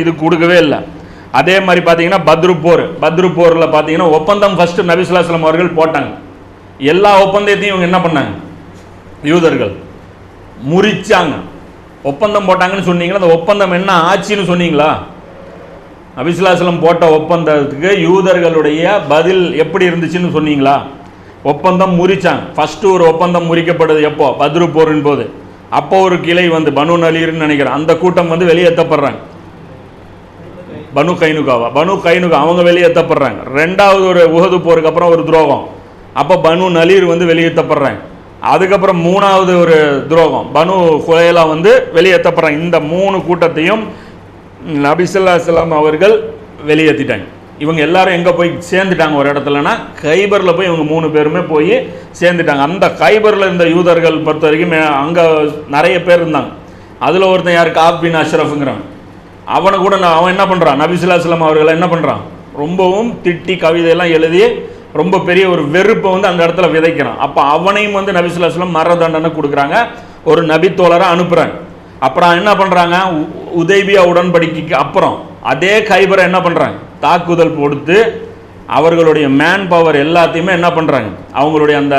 இது கொடுக்கவே இல்லை. அதே மாதிரி பார்த்தீங்கன்னா பத்ரு போர். பத்ரு போரில் பார்த்தீங்கன்னா ஒப்பந்தம் ஃபர்ஸ்ட் நபிசுல்லாஸ்லாம் அவர்கள் போட்டாங்க. எல்லா ஒப்பந்தத்தையும் இவங்க என்ன பண்ணாங்க? யூதர்கள் முறிச்சாங்க. ஒப்பந்தம் போட்டாங்கன்னு சொன்னீங்களா? அந்த ஒப்பந்தம் என்ன ஆச்சுன்னு சொன்னீங்களா? நபிசுல்லாஸ்லம் போட்ட ஒப்பந்தத்துக்கு யூதர்களுடைய பதில் எப்படி இருந்துச்சுன்னு சொன்னீங்களா? ஒப்பந்தம் முறிச்சாங்க. ஃபர்ஸ்ட் ஒரு ஒப்பந்தம் முறிக்கப்படுது எப்போ? பத்ரு போரின் போது. அப்போ ஒரு கிளை வந்து பனு நலீர்னு நினைக்கிறேன். அந்த கூட்டம் வந்து வெளியேற்றப்படுறாங்க. பனு கைனுகாவா? பனு கைனுகா அவங்க வெளியேற்றப்படுறாங்க ரெண்டாவது ஒரு உகது போருக்கு அப்புறம் ஒரு துரோகம். அப்போ பனு நலீர் வந்து வெளியேற்றப்படுறாங்க அதுக்கப்புறம் மூணாவது ஒரு துரோகம். பனு குலையலா வந்து வெளியேற்றப்படுறாங்க இந்த மூணு கூட்டத்தையும் நபிசல்லாஸ்லாம் அவர்கள் வெளியேற்றிட்டாங்க இவங்க எல்லாரும் எங்கே போய் சேர்ந்துட்டாங்க ஒரு இடத்துலனா கைபரில் போய் இவங்க மூணு பேருமே போய் சேர்ந்துட்டாங்க. அந்த கைபரில் இருந்த யூதர்கள் பொறுத்த வரைக்கும் அங்கே நிறைய பேர் இருந்தாங்க. அதில் ஒருத்தன் யார்? காப் பின் அஷ்ரஃபுங்கிறான் அவனை கூட நான் அவன் என்ன பண்ணுறான் நபிசுல்லாஸ்லாம் அவர்களை என்ன பண்ணுறான் ரொம்பவும் திட்டி கவிதையெல்லாம் எழுதி ரொம்ப பெரிய ஒரு வெறுப்பை வந்து அந்த இடத்துல விதைக்கிறான். அப்போ அவனையும் வந்து நபிசுல்லாஸ்லாம் மர தண்டனை கொடுக்குறாங்க. ஒரு நபித்தோழரை அனுப்புகிறாங்க அப்புறம் என்ன பண்ணுறாங்க உதவியா உடன்படிக்கைக்கு அப்புறம் அதே கைபரை என்ன பண்ணுறாங்க தாக்குதல் கொடுத்து அவர்களுடைய மேன் பவர் எல்லாத்தையுமே என்ன பண்ணுறாங்க அவங்களுடைய அந்த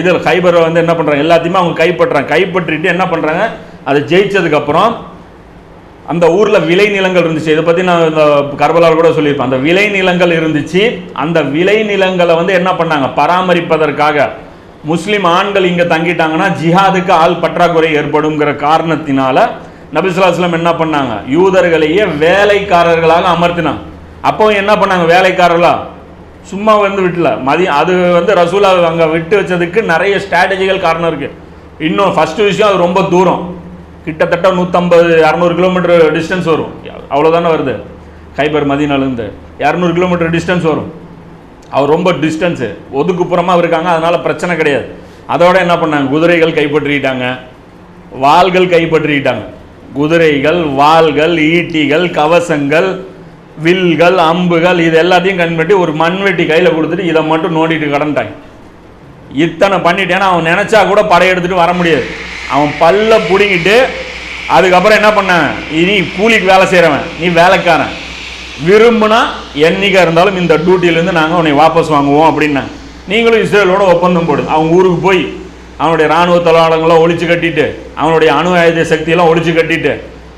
இதில் கைபரை வந்து என்ன பண்ணுறாங்க எல்லாத்தையுமே அவங்க கைப்பற்றுறாங்க. கைப்பற்றிட்டு என்ன பண்ணுறாங்க அதை ஜெயிச்சதுக்கப்புறம் அந்த ஊரில் விளை நிலங்கள் இருந்துச்சு. இதை பற்றி நான் இந்த கர்பலாவில் கூட சொல்லியிருப்பேன். அந்த விளை நிலங்கள் இருந்துச்சு. அந்த விளை நிலங்களை வந்து என்ன பண்ணாங்க? பராமரிப்பதற்காக முஸ்லீம் ஆண்கள் இங்கே தங்கிட்டாங்கன்னா ஜிஹாதுக்கு ஆள் பற்றாக்குறை ஏற்படுங்கிற காரணத்தினால நபிசுல்லாஸ்லம் என்ன பண்ணாங்க? யூதர்களையே வேலைக்காரர்களாக அமர்த்தினாங்க. அப்போ என்ன பண்ணாங்க வேலைக்காரர்களா? சும்மா வந்து விட்டல. மதியம் அது வந்து ரசூலா அங்கே விட்டு வச்சதுக்கு நிறைய ஸ்ட்ராட்டஜிகள் காரணம் இருக்குது இன்னும் ஃபஸ்ட்டு விஷயம் அது ரொம்ப தூரம். கிட்டத்தட்ட நூற்றம்பது இரநூறு கிலோமீட்டர் டிஸ்டன்ஸ் வரும். அவ்வளோதானே வருது? ஹைபர் மதினாலேருந்து இரநூறு கிலோமீட்டர் டிஸ்டன்ஸ் வரும். அவர் ரொம்ப டிஸ்டன்ஸு ஒதுக்குப்புறமாக இருக்காங்க அதனால் பிரச்சனை கிடையாது. அதோட என்ன பண்ணாங்க? குதிரைகள் கைப்பற்றிக்கிட்டாங்க. வாள்கள் கைப்பற்றிக்கிட்டாங்க. குதிரைகள் வாள்கள் ஈட்டிகள் கவசங்கள் வில்கள் அம்புகள் இது எல்லாத்தையும் கண்பட்டி ஒரு மண்வெட்டி கையில் கொடுத்துட்டு இதை மட்டும் நோண்டிட்டு கடந்துட்டாங்க. இத்தனை பண்ணிட்டேன்னா அவன் நினச்சா கூட படையெடுத்துட்டு வர முடியாது. அவன் பல்ல பிடிங்கிட்டு அதுக்கப்புறம் என்ன பண்ண? இனி கூலிக்கு வேலை செய்கிறவன் நீ வேலைக்காரன். விரும்புனா என்னைக்கா இருந்தாலும் இந்த டியூட்டியிலேருந்து நாங்கள் உன்னை வாபஸ் வாங்குவோம் அப்படின்னா. நீங்களும் இஸ்ரேலோட ஒப்பந்தம் போடு. அவங்க ஊருக்கு போய் அவனுடைய இராணுவ தளவாடங்களை ஒழிச்சு கட்டிட்டு அவனுடைய அணு ஆயுத சக்தியெல்லாம் ஒழிச்சு கட்டிட்டு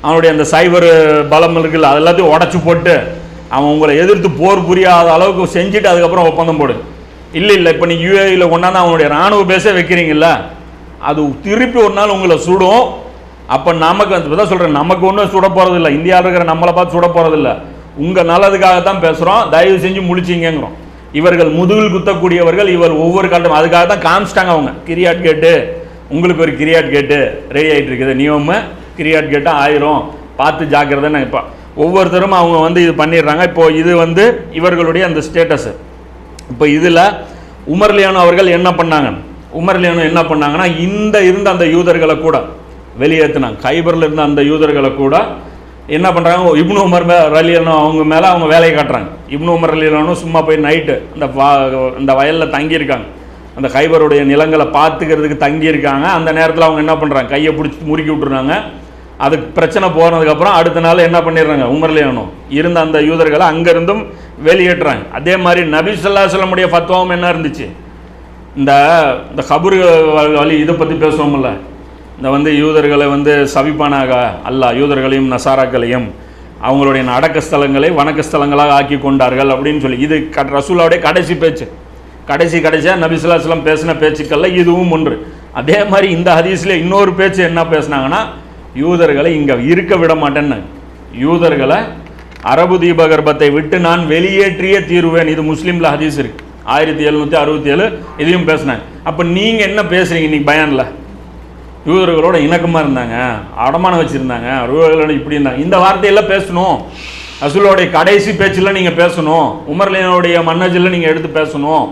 அவனுடைய அந்த சைபர் பலம் இருக்குல்ல அது எல்லாத்தையும் உடச்சி போட்டு அவன் உங்களை எதிர்த்து போர் புரியாத அளவுக்கு செஞ்சுட்டு அதுக்கப்புறம் ஒப்பந்தம் போடு. இல்லை இல்லை இப்போ நீ யூஏயில் கொண்டாந்து அவனுடைய இராணுவ பேச வைக்கிறீங்களா அது திருப்பி ஒரு நாள் உங்களை சுடும். அப்போ நமக்கு இப்போ தான் சொல்கிறேன் நமக்கு ஒன்றும் சுட போகிறதில்ல இந்தியாவில் இருக்கிற நம்மளை பார்த்து சுட போகிறதில்ல உங்கள் நல்லதுக்காக தான் பேசுகிறோம் தயவு செஞ்சு முழிச்சிங்கிறோம் இவர்கள் முதுகில் குத்தக்கூடியவர்கள் இவர் ஒவ்வொரு காலத்தும் அதுக்காக தான் காமிச்சிட்டாங்க அவங்க. கிரியாட் கேட்டு உங்களுக்கு ஒரு கிரியாட் கேட்டு ரெடி ஆகிட்டு இருக்குது. நியம கிரியாட் கேட்டு ஆயிரும். பார்த்து ஜாக்கிரதைன்னு இப்போ ஒவ்வொருத்தரும் அவங்க வந்து இது பண்ணிடுறாங்க. இப்போ இது வந்து இவர்களுடைய அந்த ஸ்டேட்டஸு இப்போ இதில் உமர்லியானோ அவர்கள் என்ன பண்ணாங்க? உமர்லியானோ என்ன பண்ணாங்கன்னா இந்த இருந்த அந்த யூதர்களை கூட வெளியேற்றினாங்க. கைபரில் இருந்த அந்த யூதர்களை கூட என்ன பண்ணுறாங்க இப்னு உமர் மே ரலியனும் அவங்க மேலே அவங்க வேலையை காட்டுறாங்க. இப்னு உமர் ரலியனும் சும்மா போய் நைட்டு இந்த அந்த வயலில் தங்கியிருக்காங்க. அந்த கைபருடைய நிலங்களை பார்த்துக்கிறதுக்கு தங்கியிருக்காங்க. அந்த நேரத்தில் அவங்க என்ன பண்ணுறாங்க கையை பிடிச்சி முறுக்கி விட்டுருந்தாங்க அதுக்கு பிரச்சனை போனதுக்கப்புறம் அடுத்த நாள் என்ன பண்ணிடுறாங்க? உமர்லியானோ இருந்த அந்த யூதர்களை அங்கேருந்தும் வெளியேற்றுறாங்க. அதே மாதிரி நபி சொல்லா சொல்லமுடைய ஃபத்வாவும் என்ன இருந்துச்சு? இந்த இந்த கபரு வழி இதை பற்றி பேசுவோம்ல. இந்த வந்து யூதர்களை வந்து சவிப்பானாக அல்லாஹ் யூதர்களையும் நசாராக்களையும் அவங்களுடைய அடக்க ஸ்தலங்களை வணக்க ஸ்தலங்களாக ஆக்கி கொண்டார்கள் அப்படின்னு சொல்லி. இது க ரசூலாவுடைய கடைசி பேச்சு. கடைசி கடைசியாக நபிசுல்லாஸ்லாம் பேசின பேச்சுக்கள்ல இதுவும் ஒன்று. அதே மாதிரி இந்த ஹதீஸில் இன்னொரு பேச்சு என்ன பேசுனாங்கன்னா யூதர்களை இங்கே இருக்க விட மாட்டேன்னு. யூதர்களை அரபு தீபகற்பத்தை விட்டு நான் வெளியேற்றியே தீருவேன். இது முஸ்லீமில் ஹதீஸ் இருக்கு. ஆயிரத்தி எழுநூற்றி அறுபத்தி ஏழு இதையும் பேசினேன். அப்போ நீங்கள் என்ன பேசுகிறீங்க இன்னைக்கு பயனில்? யூதர்களோட இணக்கமாக இருந்தாங்க அடமானம் வச்சுருந்தாங்க யூதர்களோட இப்படி இருந்தாங்க. இந்த வார்த்தையெல்லாம் பேசணும். ரசூலோடைய கடைசி பேச்சில் நீங்கள் பேசணும். உமர்லியனுடைய மன்னஜில் நீங்கள் எடுத்து பேசணும்.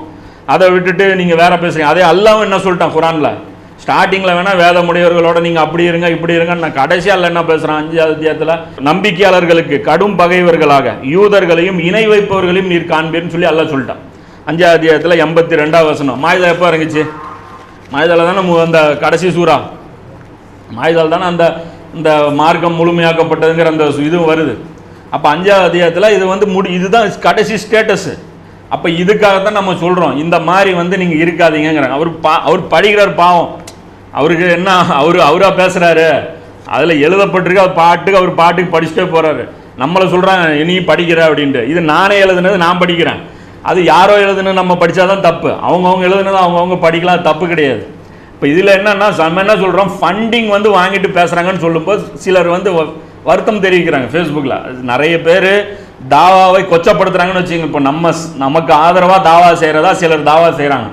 அதை விட்டுட்டு நீங்கள் வேற பேசுறீங்க. அதே அல்லாவும் என்ன சொல்லிட்டான் குரானில்? ஸ்டார்டிங்கில் வேணால் வேத முடியவர்களோட நீங்கள் அப்படி இருங்க இப்படி இருங்க. நான் கடைசியாக என்ன பேசுகிறேன் அஞ்சு அத்தியாயத்தில் நம்பிக்கையாளர்களுக்கு கடும் பகைவர்களாக யூதர்களையும் இணை வைப்பவர்களையும் நீர் காண்பீர்னு சொல்லி அல்லாஹ் சொல்லிட்டான். அஞ்சாவது அத்தியாயத்தில் எண்பத்தி ரெண்டாவது வசனம். மாயுதா எப்போ இறங்குச்சு? மாயுதால தானே மு- அந்த கடைசி சூறா? மாயுதால் தானே அந்த இந்த மார்க்கம் முழுமையாக்கப்பட்டதுங்கிற அந்த இதுவும் வருது. அப்போ அஞ்சாவது அதிகாரத்தில் இது வந்து முடி இதுதான் கடைசி ஸ்டேட்டஸு அப்போ இதுக்காக தான் நம்ம சொல்கிறோம் இந்த மாதிரி வந்து நீங்கள் இருக்காதீங்கங்கிறாங்க. அவர் பா அவர் படிக்கிறார் பாவம். அவருக்கு என்ன அவர் அவராக பேசுகிறாரு அதில் எழுதப்பட்டிருக்கு அவர் பாட்டுக்கு அவர் பாட்டுக்கு படிச்சுட்டே போகிறாரு நம்மளை சொல்கிறாங்க நீ படிக்கிற அப்படின்ட்டு. இது நானே எழுதுனது நான் படிக்கிறேன். அது யாரோ எழுதுனது நம்ம படித்தாதான் தப்பு. அவங்கவுங்க எழுதுனது அவங்கவுங்க படிக்கலாம் தப்பு கிடையாது. இப்போ இதில் என்னன்னா நம்ம என்ன சொல்கிறோம் ஃபண்டிங் வந்து வாங்கிட்டு பேசுகிறாங்கன்னு சொல்லும்போது சிலர் வந்து வ- வருத்தம் தெரிவிக்கிறாங்க ஃபேஸ்புக்கில் நிறைய பேர் தாவாவை கொச்சப்படுத்துகிறாங்கன்னு வச்சுங்க இப்போ நம்ம நமக்கு ஆதரவாக தாவா செய்கிறதா சிலர் தாவா செய்கிறாங்க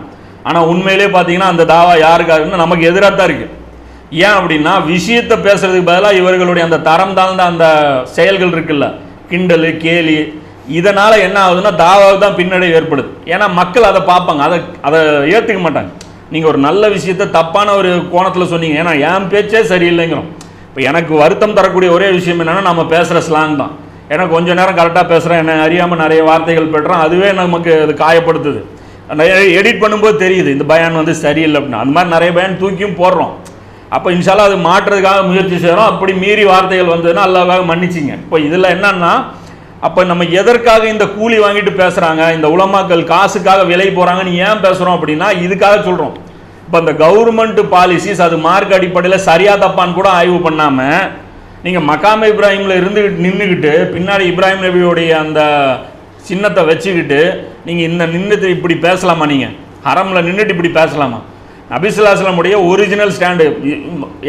ஆனால் உண்மையிலே பார்த்தீங்கன்னா அந்த தாவா யாருக்காருன்னு நமக்கு எதிராக தான் இருக்குது ஏன் அப்படின்னா விஷயத்தை பேசுகிறதுக்கு பதிலாக இவர்களுடைய அந்த தரம் தாழ்ந்த அந்த செயல்கள் இருக்குல்ல கிண்டல் கேலி இதனால் என்ன ஆகுதுன்னா தாவாவுக்கு தான் பின்னடைவு ஏற்படுது. ஏன்னா மக்கள் அதை பார்ப்பாங்க. அதை அதை ஏற்றுக்க மாட்டாங்க. நீங்கள் ஒரு நல்ல விஷயத்தை தப்பான ஒரு கோணத்தில் சொன்னீங்க. ஏன்னா என் பேச்சே சரியில்லைங்கிறோம். இப்போ எனக்கு வருத்தம் தரக்கூடிய ஒரே விஷயம் என்னென்னா நம்ம பேசுகிற ஸ்லாங் தான். ஏன்னா கொஞ்சம் நேரம் கரெக்டாக பேசுகிறேன் என்ன அறியாமல் நிறைய வார்த்தைகள் பெற்றோம் அதுவே நமக்கு அது காயப்படுத்துது. எடிட் பண்ணும்போது தெரியுது இந்த பயான் வந்து சரியில்லை அப்படின்னு. அந்த மாதிரி நிறைய பயான் தூக்கியும் போடுறோம். அப்போ இன்ஷாலாக அது மாற்றுறதுக்காக முயற்சி செய்கிறோம் அப்படி மீறி வார்த்தைகள் வந்ததுன்னா அல்லாவாக மன்னிச்சிங்க. இப்போ இதில் என்னன்னா அப்போ நம்ம எதற்காக இந்த கூலி வாங்கிட்டு பேசுகிறாங்க இந்த உலமாக்கள் காசுக்காக விலை போகிறாங்கன்னு ஏன் பேசுகிறோம் அப்படின்னா இதுக்காக சொல்கிறோம் இப்போ இந்த கவர்மெண்ட் பாலிசிஸ் அது மார்க் அடிப்படையில் சரியா தப்பான்னு கூட ஆய்வு பண்ணாமல் நீங்கள் மக்காம இப்ராஹிமில் இருந்துக்கிட்டு நின்றுக்கிட்டு பின்னாடி இப்ராஹிம் நபியோடைய அந்த சின்னத்தை வச்சுக்கிட்டு நீங்கள் இந்த நின்றுட்டு இப்படி பேசலாமா நீங்கள் ஹரமில் நின்றுட்டு இப்படி பேசலாமா? நபிசுல்லாஸ்லமுடைய ஒரிஜினல் ஸ்டாண்டு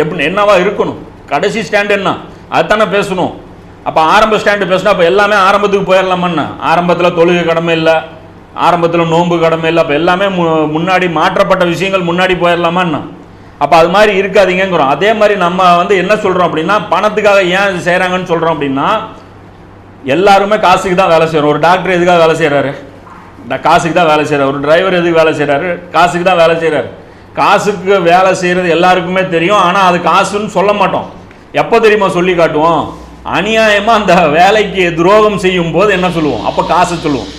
எப்படி என்னவா இருக்கணும்? கடைசி ஸ்டாண்டு என்ன? அதுதானே பேசணும். அப்போ ஆரம்ப ஸ்டாண்டு பேசினா அப்போ எல்லாமே ஆரம்பத்துக்கு போயிடலாமான்னு ஆரம்பத்தில் தொழுகை கடமை இல்லை ஆரம்பத்தில் நோன்பு கடமை இல்லை அப்போ எல்லாமே மு- முன்னாடி மாற்றப்பட்ட விஷயங்கள் முன்னாடி போயிடலாமான்னா அப்போ அது மாதிரி இருக்காதீங்கங்கிறோம். அதே மாதிரி நம்ம வந்து என்ன சொல்கிறோம் அப்படின்னா பணத்துக்காக ஏன் செய்கிறாங்கன்னு சொல்கிறோம் அப்படின்னா எல்லாருமே காசுக்கு தான் வேலை செய்கிறோம் ஒரு டாக்டர் எதுக்காக வேலை செய்கிறாரு காசுக்கு தான் வேலை செய்கிறார் ஒரு டிரைவர் எதுக்கு வேலை செய்கிறாரு காசுக்கு தான் வேலை செய்கிறாரு காசுக்கு வேலை செய்கிறது எல்லாருக்குமே தெரியும். ஆனால் அது காசுன்னு சொல்ல மாட்டோம். எப்போ தெரியுமா சொல்லி காட்டுவோம்? அநியாயமாக அந்த வேலைக்கு துரோகம் செய்யும் போது என்ன சொல்லுவோம்? அப்போ காசு சொல்லுவோம்.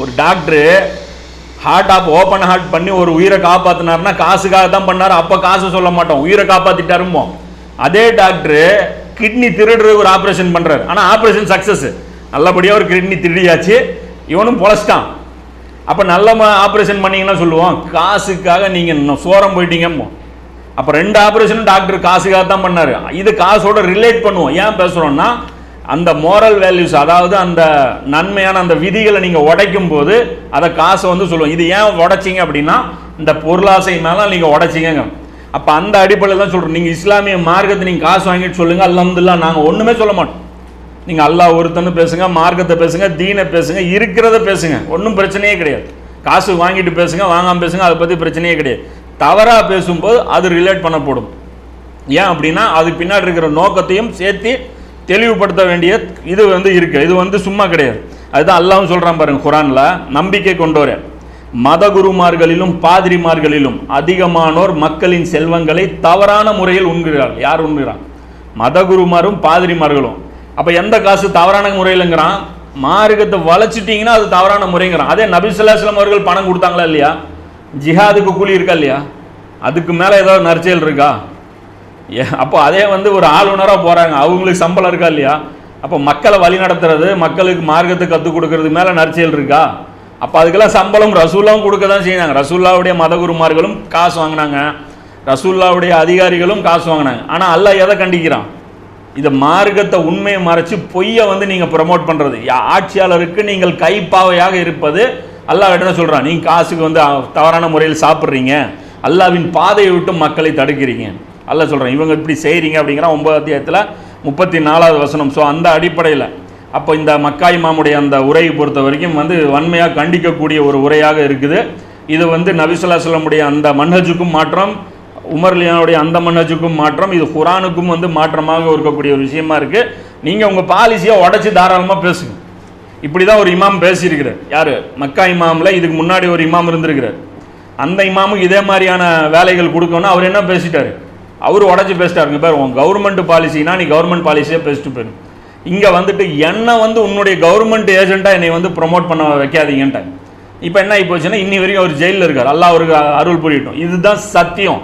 ஒரு doctor heart of open heart பண்ணி ஒரு உயிரை காப்பாற்றினார்னா காசுக்காக தான் பண்ணார். அப்போ காசு சொல்ல மாட்டோம். உயிரை காப்பாற்றிட்டாருமோ அதே டாக்டரு கிட்னி திருடுற ஒரு ஆப்ரேஷன் பண்ணுறார் ஆனால் ஆப்ரேஷன் சக்ஸஸ் நல்லபடியாக ஒரு கிட்னி திருடியாச்சு. இவனும் பொழைச்சிட்டான். அப்போ நல்ல ஆப்ரேஷன் பண்ணிங்கன்னா சொல்லுவோம் காசுக்காக நீங்கள் சோரம் போயிட்டீங்கம்மோ அப்போ ரெண்டு ஆப்ரேஷனும் டாக்டர் காசுக்காக தான் பண்ணாரு. இது காசோட ரிலேட் பண்ணுவோம். ஏன் பேசுகிறோன்னா அந்த மோரல் வேல்யூஸ் அதாவது அந்த நன்மையான அந்த விதிகளை நீங்கள் உடைக்கும் போது அதை காசை வந்து சொல்லுவோம். இது ஏன் உடைச்சிங்க அப்படின்னா இந்த பொருளாசை மேலே நீங்கள் உடைச்சிங்க அப்போ அந்த அடிப்படையில் தான் சொல்கிறோம் நீங்கள் இஸ்லாமிய மார்க்கத்தை நீங்கள் காசு வாங்கிட்டு சொல்லுங்கள் அல்ஹம்துலில்லாஹ் நாங்கள் ஒன்றுமே சொல்ல மாட்டோம். நீங்கள் அல்லாஹ் ஒருத்தன்னு பேசுங்க மார்க்கத்தை பேசுங்க தீனை பேசுங்க இருக்கிறத பேசுங்க. ஒன்றும் பிரச்சனையே கிடையாது. காசு வாங்கிட்டு பேசுங்க வாங்காமல் பேசுங்க அதை பற்றி பிரச்சனையே கிடையாது. தவறாக பேசும்போது அது ரிலேட் பண்ணப்படும். ஏன் அப்படின்னா அதுக்கு பின்னாடி இருக்கிற நோக்கத்தையும் சேர்த்து தெளிவுபடுத்த வேண்டிய இது வந்து இருக்கு. இது வந்து சும்மா கிடையாது. அதுதான் அல்லாவும் சொல்கிறான் பாருங்க குரானில் நம்பிக்கை கொண்டோரே. மதகுருமார்களிலும் பாதிரிமார்களிலும் அதிகமானோர் மக்களின் செல்வங்களை தவறான முறையில் உண்கிறார். யார் உண்கிறான்? மதகுருமாரும் பாதிரிமார்களும். அப்போ எந்த காசு தவறான முறையிலங்கிறான்? மார்க்கத்தை வளைச்சிட்டிங்கன்னா அது தவறான முறைங்கிறான். அதே நபிசுல்லாஸ்லாம் அவர்கள் பணம் கொடுத்தாங்களா இல்லையா? ஜிஹாதுக்கு கூலி இருக்கா இல்லையா? அதுக்கு மேலே ஏதாவது நற்செயல் இருக்கா? ஏ அப்போ அதே வந்து ஒரு ஆளுநராக போகிறாங்க அவங்களுக்கு சம்பளம் இருக்கா இல்லையா? அப்போ மக்களை வழி நடத்துறது மக்களுக்கு மார்க்கத்தை கற்றுக் கொடுக்கறது மேலே நற்செயல் இருக்கா? அப்போ அதுக்கெல்லாம் சம்பளம் ரசூல்லாவும் கொடுக்க தான் செய்யினாங்க ரசூல்லாவுடைய மதகுருமார்களும் காசு வாங்கினாங்க. ரசூல்லாவுடைய அதிகாரிகளும் காசு வாங்கினாங்க. ஆனால் அல்லாஹ் எதை கண்டிக்கிறான்? இதை மார்க்கத்தை உண்மையை மறைச்சு பொய்யை வந்து நீங்கள் ப்ரமோட் பண்ணுறது ஆட்சியாளருக்கு நீங்கள் கைப்பாவையாக இருப்பது அல்லாஹ் என்ன சொல்கிறான் நீங்கள் காசுக்கு வந்து தவறான முறையில் சாப்பிட்றீங்க. அல்லாவின் பாதையை விட்டு மக்களை தடுக்கிறீங்க. அல்லாஹ் சொல்கிறான் இவங்க இப்படி செய்கிறீங்க அப்படிங்கிற ஒன்பது அத்தியாயத்தில் முப்பத்தி நாலாவது வசனம். ஸோ அந்த அடிப்படையில் அப்போ இந்த மக்காய் மாமுடைய அந்த உரையை பொறுத்த வரைக்கும் வந்து வன்மையாக கண்டிக்கக்கூடிய ஒரு உரையாக இருக்குது. இது வந்து நபிசுல்லா சொல்லமுடைய அந்த மன்னஜுக்கும் மாற்றம் உமர்லியானுடைய அந்த மன்னஜுக்கும் மாற்றம் இது குரானுக்கும் வந்து மாற்றமாக இருக்கக்கூடிய ஒரு விஷயமா இருக்குது நீங்கள் உங்கள் பாலிசியை உடச்சி தாராளமாக பேசுங்க. இப்படி தான் ஒரு இமாம் பேசியிருக்கிறார். யாரு? மக்கா இமாம்ல இதுக்கு முன்னாடி ஒரு இமாம் இருந்திருக்கிறார். அந்த இமாமுக்கு இதே மாதிரியான வேலைகள் கொடுக்கணும்னா அவர் என்ன பேசிட்டாரு? அவர் உடச்சி பேசிட்டாருங்க பேர் உன் கவர்மெண்ட் பாலிசினா நீ கவர்மெண்ட் பாலிசியே பேசிட்டு போயிடும் இங்கே வந்துட்டு என்னை வந்து உன்னுடைய கவர்மெண்ட் ஏஜென்ட்டாக என்னை வந்து ப்ரொமோட் பண்ண வைக்காதீங்கன்ட்டாங்க இப்போ என்ன ஆகி போச்சுன்னா இன்னி வரைக்கும் அவர் ஜெயிலில் இருக்கார். அல்லாஹ் அவருக்கு அருள் புரியட்டும். இதுதான் சத்தியம்.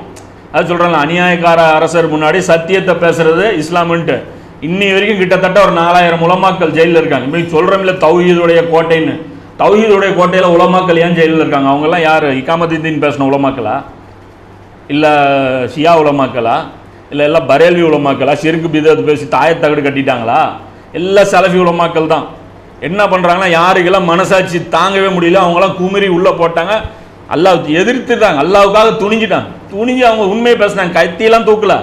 அது சொல்கிறாங்க அநியாயக்கார அரசர் முன்னாடி சத்தியத்தை பேசுறது இஸ்லாமுன்ட்டு. இன்னி வரைக்கும் கிட்டத்தட்ட ஒரு நாலாயிரம் உலமாக்கள் ஜெயிலில் இருக்காங்க. இப்படி சொல்கிறோம்ல தௌஹீதுடைய கோட்டைன்னு. தௌஹீதுடைய கோட்டையில் உலமாக்கள் ஏன் ஜெயிலில் இருக்காங்க? அவங்கெல்லாம் யார்? இக்காமத்தின் பேசின உலமாக்களா? இல்லை ஷியா உலமாக்களா? இல்லை எல்லாம் பரேல்வி உலமாக்களா? சிறுக்கு பிதத்து பேசி தாயத்தகடு கட்டிட்டாங்களா? எல்லாம் செலஃபி உலமாக்கள் தான். என்ன பண்ணுறாங்கன்னா யாருக்கெல்லாம் மனசாட்சி தாங்கவே முடியல அவங்களாம் குமிரி உள்ளே போட்டாங்க. அல்லாஹ் எதிர்த்துட்டாங்க. அல்லாவுக்காக துணிஞ்சிட்டாங்க. துணிஞ்சு அவங்க உண்மையை பேசுனாங்க. கத்தியெல்லாம் தூக்கல.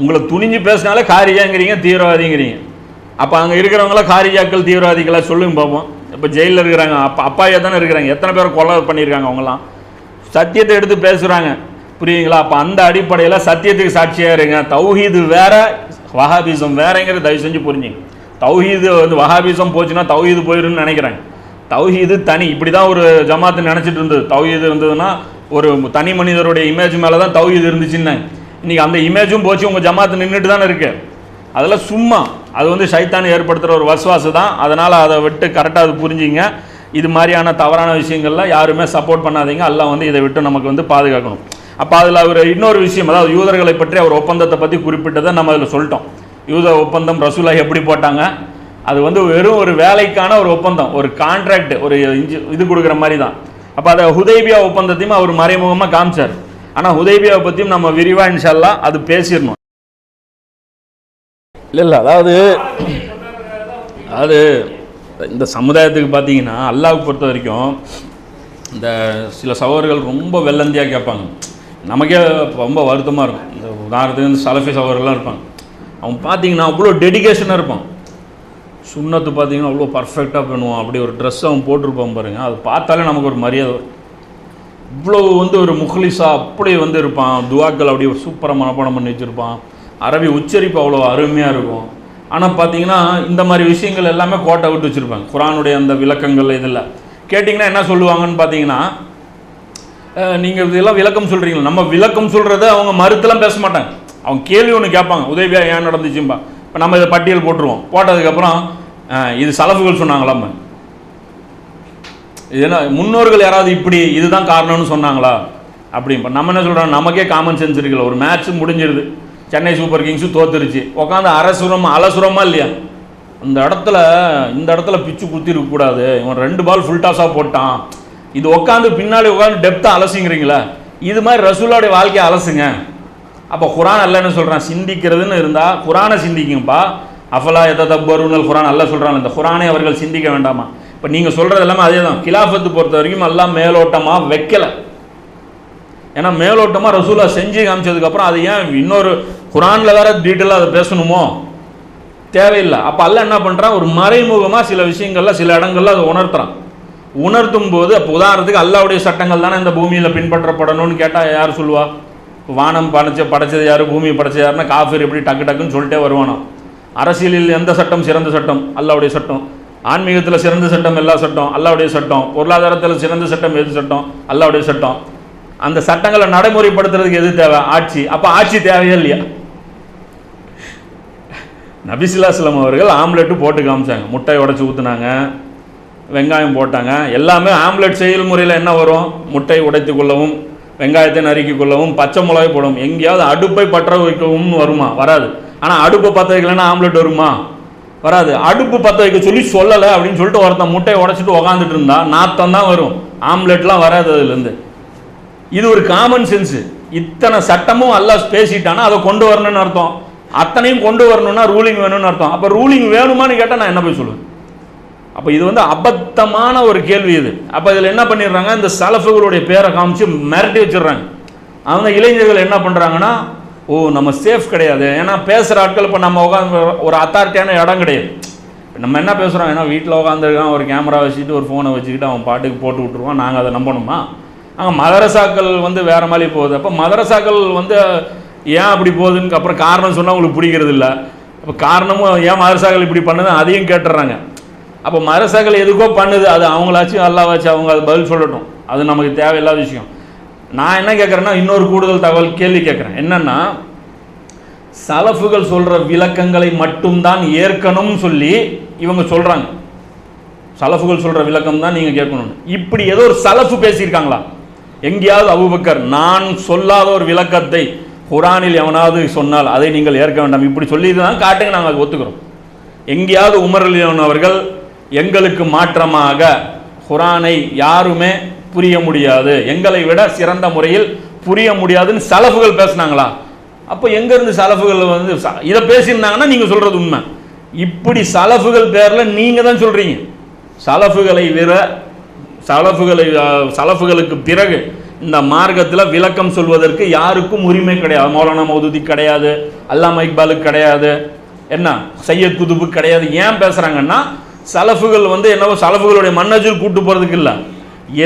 உங்களை துணிஞ்சு பேசினாலே காரியாங்கிறீங்க தீவிரவாதிங்கிறீங்க. அப்போ அங்கே இருக்கிறவங்களாம் காரியாக்கள் தீவிரவாதிகளாக சொல்லுங்க பார்ப்போம் இப்போ ஜெயிலில் இருக்கிறாங்க அப்பா அப்பாயா தானே இருக்கிறாங்க. எத்தனை பேர் கொலை பண்ணியிருக்காங்க அவங்களாம் சத்தியத்தை எடுத்து பேசுகிறாங்க புரியுங்களா அப்போ அந்த அடிப்படையில் சத்தியத்துக்கு சாட்சியாக இருங்க. தௌஹீது வேற வஹாபிசம் வேறங்கிறது தயவு செஞ்சு புரிஞ்சுங்க. தௌஹீது வந்து வஹாபிசம் போச்சுன்னா தௌஹீது போயிருன்னு நினைக்கிறாங்க. தௌஹீது தனி இப்படி தான் ஒரு ஜமாத்து நினச்சிட்டு இருந்தது. தௌஹீது இருந்ததுன்னா ஒரு தனி மனிதருடைய இமேஜ் மேலே தான் தௌஹீது இருந்துச்சுன்னாங்க. இன்னைக்கு அந்த இமேஜும் போச்சு உங்கள் ஜமாத்து நின்றுட்டு தானே இருக்கு. அதெல்லாம் சும்மா அது வந்து சைத்தான் ஏற்படுத்துகிற ஒரு வசுவாசு தான் அதனால் அதை விட்டு கரெக்டாக அது புரிஞ்சிங்க. இது மாதிரியான தவறான விஷயங்கள்ல யாருமே சப்போர்ட் பண்ணாதீங்க. எல்லாம் வந்து இதை விட்டு நமக்கு வந்து பாதுகாக்கணும். அப்போ அதில் அவர் இன்னொரு விஷயம் அதாவது யூதர்களை பற்றி அவர் ஒப்பந்தத்தை பற்றி குறிப்பிட்டதை நம்ம அதில் சொல்லிட்டோம். யூத ஒப்பந்தம் ரசூலா எப்படி போட்டாங்க? அது வந்து வெறும் ஒரு வேலைக்கான ஒரு ஒப்பந்தம் ஒரு கான்ட்ராக்ட் ஒரு இது கொடுக்குற மாதிரி தான் அப்போ அதை ஹுதைபியா ஒப்பந்தத்தையும் அவர் மறைமுகமாக காமிச்சார். ஆனால் உதயபியாவை பற்றியும் நம்ம விரிவாக இன்ஷால்லா அது பேசிடணும். இல்லை இல்லை அதாவது அதாவது இந்த சமுதாயத்துக்கு பார்த்தீங்கன்னா அல்லாவுக்கு பொறுத்த வரைக்கும் இந்த சில சவர்கள் ரொம்ப வெள்ளந்தியாக கேட்பாங்க. நமக்கே ரொம்ப வருத்தமாக இருக்கும். இந்த உதாரணத்துக்கு இந்த சலஃபி சவர்கள்லாம் இருப்பாங்க. அவங்க பார்த்தீங்கன்னா அவ்வளோ டெடிகேஷனாக இருப்பான் சுண்ணத்து பார்த்தீங்கன்னா அவ்வளோ பர்ஃபெக்டாக பண்ணுவான். அப்படி ஒரு ட்ரெஸ் அவன் போட்டிருப்பான் பாருங்கள் அது பார்த்தாலே நமக்கு ஒரு மரியாதை வரும். இவ்வளோ வந்து ஒரு முஹ்லிஸா அப்படியே வந்து இருப்பான். துவாக்கள் அப்படியே சூப்பராக மனப்பாடம் பண்ணி வச்சுருப்பான். அரபி உச்சரிப்பு அவ்வளோ அருமையாக இருக்கும். ஆனால் பார்த்தீங்கன்னா இந்த மாதிரி விஷயங்கள் எல்லாமே கோட்டை விட்டு வச்சுருப்பாங்க. குரானுடைய அந்த விளக்கங்கள் இதில். கேட்டிங்கன்னா என்ன சொல்லுவாங்கன்னு பார்த்தீங்கன்னா நீங்கள் இதெல்லாம் விளக்கம் சொல்கிறீங்களா நம்ம விளக்கம் சொல்கிறத அவங்க மறுத்தெல்லாம் பேச மாட்டாங்க. அவங்க கேள்வி ஒன்று கேட்பாங்க. உதவியாக ஏன் நடந்துச்சும்பா? இப்போ நம்ம இதை பட்டியல் போட்டுருவோம். போட்டதுக்கப்புறம் இது சலஃபுகள் சொன்னாங்களாம் இது என்ன முன்னோர்கள் யாராவது இப்படி இதுதான் காரணம்னு சொன்னாங்களா? அப்படி. இப்போ நம்ம என்ன சொல்கிறோம் நமக்கே காமன் சென்ஸ் இருக்குல்ல. ஒரு மேட்ச் முடிஞ்சிருது. சென்னை சூப்பர் கிங்ஸும் தோத்துருச்சு. உட்காந்து அரசுரம் அலசுரமா இல்லையா? இந்த இடத்துல இந்த இடத்துல பிச்சு குத்தி இருக்கக்கூடாது இவன் ரெண்டு பால் ஃபுல் டாஸாக போட்டான். இது உட்காந்து பின்னாடி உட்காந்து டெப்த்தாக அலசிங்கிறீங்களா? இது மாதிரி ரசூலோடைய வாழ்க்கையை அலசுங்க. அப்போ குரான் அல்ல என்ன சொல்கிறான் சிந்திக்கிறதுன்னு இருந்தால் குரானை சிந்திக்குங்கப்பா. அஃபலா எத தப்பருன்னு குரான் அல்ல சொல்கிறான் இந்த குரானை அவர்கள் சிந்திக்க வேண்டாமா? இப்போ நீங்கள் சொல்கிறது எல்லாமே அதே தான் கிலாஃபத்து பொறுத்த வரைக்கும் எல்லாம் மேலோட்டமாக வைக்கலை. ஏன்னா மேலோட்டமாக ரசூலா செஞ்சு காமிச்சதுக்கப்புறம் அது ஏன் இன்னொரு குரானில் வேறு டீட்டெயிலாக அதை பேசணுமோ? தேவையில்லை. அப்போ அல்ல என்ன பண்ணுறான் ஒரு மறைமுகமாக சில விஷயங்களில் சில இடங்கள்ல அதை உணர்த்துறான். உணர்த்தும் போது அப்போ உதாரணத்துக்கு அல்லாவுடைய சட்டங்கள் தானே இந்த பூமியில் பின்பற்றப்படணும்னு கேட்டால் யார் சொல்லுவா? வானம் படைச்ச படைச்சது யார்? பூமி படைச்சது யாருன்னா காஃபிர் எப்படி டக்கு டக்குன்னு சொல்லிட்டே வருவானோ? அரசியலில் எந்த சட்டம் சிறந்த சட்டம்? அல்லாவுடைய சட்டம். ஆன்மீகத்தில் சிறந்த சட்டம் எல்லா சட்டம் அல்லாவுடைய சட்டம். பொருளாதாரத்தில் சிறந்த சட்டம் எது சட்டம்? அல்லாவுடைய சட்டம். அந்த சட்டங்களை நடைமுறைப்படுத்துறதுக்கு எது தேவை? ஆட்சி. அப்போ ஆட்சி தேவையா இல்லையா? நபிசிலாஸ்லம் அவர்கள் ஆம்லெட்டு போட்டு காமிச்சாங்க. முட்டை உடச்சி ஊற்றுனாங்க வெங்காயம் போட்டாங்க. எல்லாமே ஆம்லெட் செயல் முறையில் என்ன வரும்? முட்டை உடைத்து கொள்ளவும் வெங்காயத்தை நறுக்கி கொள்ளவும் பச்சை மிளகாய் போடவும். எங்கேயாவது அடுப்பை பற்ற வைக்கவும் வருமா? வராது. ஆனால் அடுப்பை பற்ற வைக்கலன்னா ஆம்லெட் வருமா? வராது. அடுப்பு பற்ற வைக்க சொல்லி சொல்லலை அப்படின்னு சொல்லிட்டு ஒருத்தன் முட்டையை உடச்சிட்டு உக்காந்துட்டு இருந்தா நாத்தம் தான் வரும். ஆம்லெட்லாம் வராது அதுலேருந்து. இது ஒரு காமன் சென்ஸ் இத்தனை சட்டமும் அல்லாஹ் பேசிட்டானா அதை கொண்டு வரணும்னு அர்த்தம். அத்தனையும் கொண்டு வரணும்னா ரூலிங் வேணும்னு அர்த்தம். அப்போ ரூலிங் வேணுமான்னு கேட்டால் நான் என்ன போய் சொல்லுவேன்? அப்போ இது வந்து அபத்தமான ஒரு கேள்வி இது. அப்போ இதில் என்ன பண்ணிடுறாங்க? இந்த சலஃபுகளுடைய பேரை காமிச்சு மிரட்டி வச்சிடுறாங்க. அவங்க இளைஞர்கள் என்ன பண்ணுறாங்கன்னா ஓ நம்ம சேஃப் கிடையாது. ஏன்னா பேசுகிற ஆட்கள் இப்போ நம்ம உட்காந்து ஒரு அத்தாரிட்டியான இடம் கிடையாது. நம்ம என்ன பேசுகிறோம் ஏன்னா வீட்டில் உட்காந்துருக்கான் ஒரு கேமரா வச்சுட்டு ஒரு ஃபோனை வச்சுக்கிட்டு அவன் பாட்டுக்கு போட்டு விட்ருவான் நாங்கள் அதை நம்பணுமா? அங்கே மதரசாக்கள் வந்து வேறு மாதிரி போகுது. அப்போ மதரசாக்கள் வந்து ஏன் அப்படி போகுதுன்னு அப்புறம் காரணம் சொன்னால் உங்களுக்கு பிடிக்கிறது இல்லை. அப்போ காரணமும் ஏன் மதரசாக்கள் இப்படி பண்ணுது? அதையும் கேட்டுடுறாங்க அப்போ மதரசாக்கள் எதுக்கோ பண்ணுது. அது அவங்களாச்சும் அல்லாவாச்சும் அவங்க அது பதில் சொல்லட்டும். அது நமக்கு தேவையில்லாத விஷயம். நான் என்ன கேட்குறேன்னா இன்னொரு கூடுதல் தகவல் கேள்வி கேட்குறேன் என்னன்னா சலஃபுகள் சொல்கிற விளக்கங்களை மட்டும்தான் ஏற்கணும்னு சொல்லி இவங்க சொல்கிறாங்க சலஃபுகள் சொல்கிற விளக்கம் தான் நீங்கள் கேட்கணும்னு. இப்படி ஏதோ ஒரு சலஃபு பேசியிருக்காங்களா? எங்கேயாவது அபுபக்கர் நான் சொல்லாத ஒரு விளக்கத்தை குரானில் எவனாவது சொன்னால் அதை நீங்கள் ஏற்க வேண்டாம். இப்படி சொல்லி தான் காட்டுங்க நாங்கள் ஒத்துக்கிறோம். எங்கேயாவது உமர் அவர்கள் எங்களுக்கு மாற்றமாக குரானை யாருமே புரிய முடியாது. எங்களை விட சிறந்த முறையில் புரிய முடியாதுன்னு சலஃபுகள் பேசுனாங்களா? அப்போ எங்கேருந்து சலஃபுகள் வந்து ச- இதை பேசியிருந்தாங்கன்னா நீங்கள் சொல்கிறது உண்மை. இப்படி சலஃபுகள் பேரில் நீங்கள் தான் சொல்கிறீங்க சலஃபுகளை விட சலஃபுகளை சலஃபுகளுக்கு பிறகு இந்த மார்க்கத்தில் விளக்கம் சொல்வதற்கு யாருக்கும் உரிமை கிடையாது. மௌலானா மௌதுதி கிடையாது அல்லாமா இக்பாலுக்கு கிடையாது. என்ன? சையத் குதுபு கிடையாது. ஏன் பேசுகிறாங்கன்னா சலஃபுகள் வந்து என்னவோ சலஃபுகளுடைய மன்னஜூர் கூட்டு போகிறதுக்கு இல்லை.